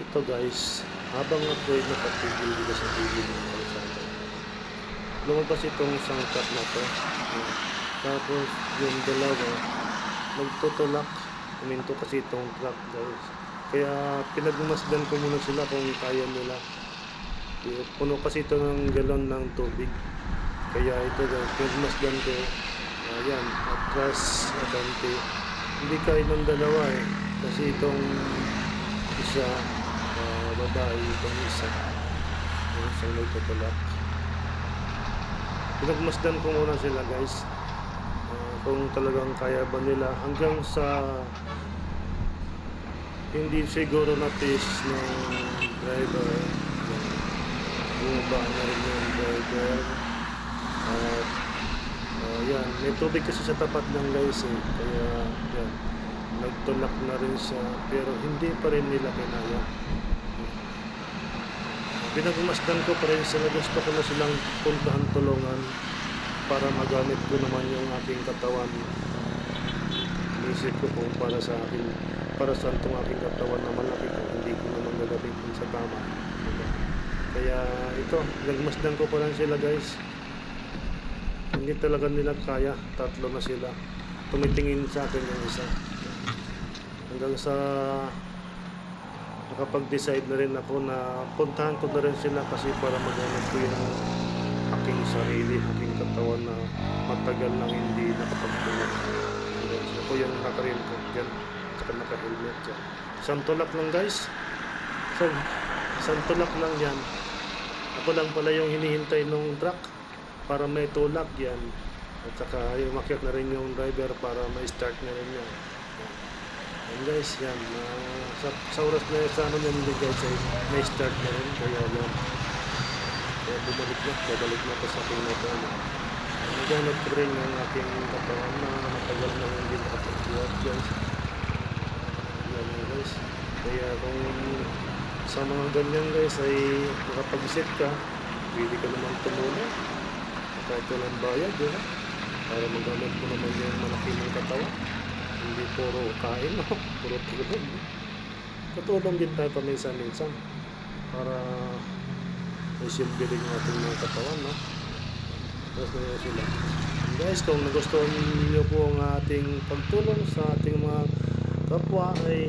Ito guys, habang ako'y nakatigil dito sa tigil ng kalsada, lumabas itong truck na to. Tapos yung dalawa, nagtutulak. Uminto kasi itong truck guys. Kaya pinagmasdan ko muna sila kung kaya nila. Puno kasi ito ng galon ng tubig. Kaya ito guys, pinagmasdan ko. Ayan, atras, abante. Hindi kaya ng dalawa eh. Kasi itong isa, ah, babae, itong isa. Yung isang nagtutulak. Pinagmasdan ko muna sila guys. Ah, kung talagang kaya ba nila. Hanggang sa hindi siguro natis ng driver. Bumaba na rin yung driver. At ah, yan. May tubig kasi sa tapat ng guys eh. Kaya yan. Nagtulak na rin siya. Pero hindi pa rin nila kinaya pinagmasdan ko pa rin sila. Gusto ko na silang puntahan tulungan para magamit ko naman yung aking katawan. Inisip ko kung para sa akin para sa itong aking katawan na malaki kung hindi ko naman gagamitin sa tama. Diba? kaya ito nagmasdan ko pa lang sila guys. Hindi talaga nila kaya. Tatlo na sila. Tumitingin sa akin yung isa. Hanggang sa nakapag-decide na rin ako na puntahan ko na rin sila kasi para magamit ko yung aking sarili, aking katawan na matagal nang hindi nakapagtulog. Yes, ako yung nakarin ko dyan, saka naka-helmet dyan. Isang tulak lang guys. So, isang tulak lang yan. Ako lang pala yung hinihintay ng truck para may tulak yan. At saka yung makyat na rin yung driver para ma-start na rin yan. Yan. Yan guys, yan. ah, sa, sa oras na sa ano yan din guys, ay may start na rin. Kaya yan. Kaya bumalik na, babalik na ko sa aking motor. Naganap ko rin ang aking katawan na matagal na hindi nakapag-work guys. Yan guys. Kaya kung sa mga ganyan guys ay makapag-isip ka, pwede ka naman tumulong. Kahit walang bayad, di? Para magamit mo naman yung malaki ng katawan. Hindi puro kain, no? puro tulog. Katulong din tayo paminsan-minsan para may silbi rin yung ating mga katawan, no? Tapos na yun sila. Guys, kung nagustuhan niyo po ang ating pagtulong sa ating mga kapwa, ay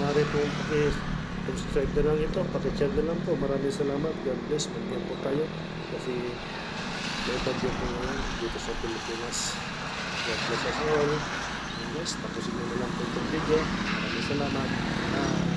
maaari pong paki-subscribe na lang ito, paki-share na lang po. Maraming salamat. God bless. Magyan po tayo. Kasi may bagyo po ngayon dito sa Pilipinas. God bless us all. Guys, tapusin nyo na lang po itong video. Maraming salamat. Bye.